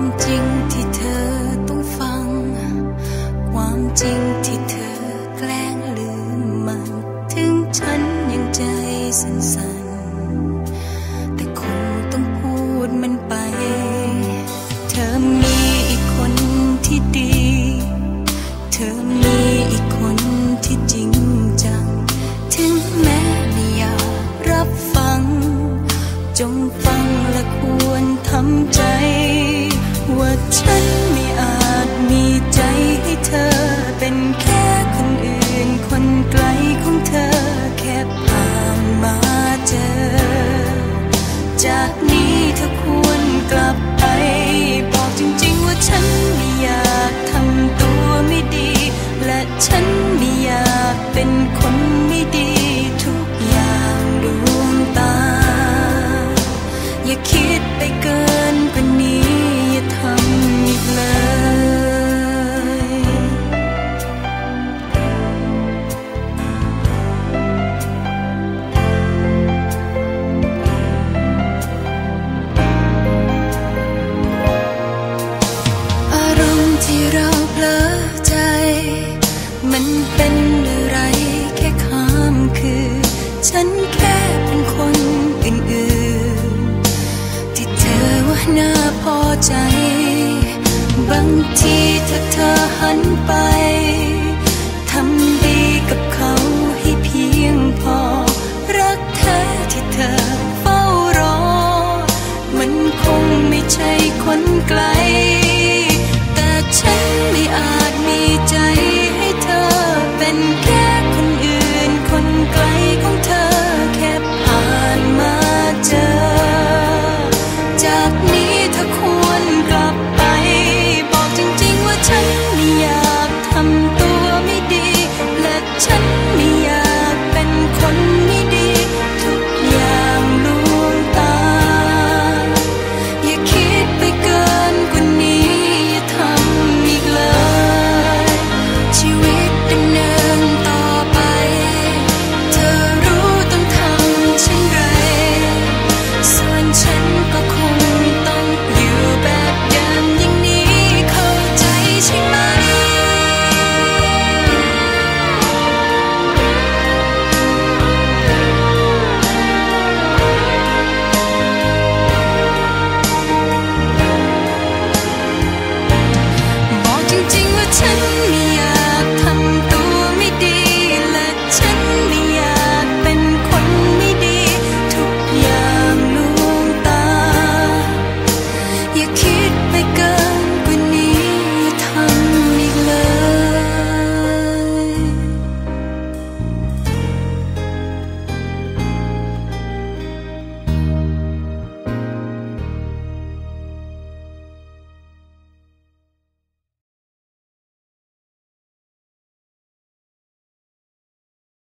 ความจริงที่เธอต้องฟัง ความจริงที่เธอ ว่ มันเป็นอะไรแค่ข้ามคือ ฉันแค่เป็นคนอื่นๆ ที่เธอว่าน่าพอใจ บางทีถ้าเธอหันไปทำดีกับเขาให้เพียงพอ รักแท้ที่เธอเฝ้ารอ มันคงไม่ใช่คนไกล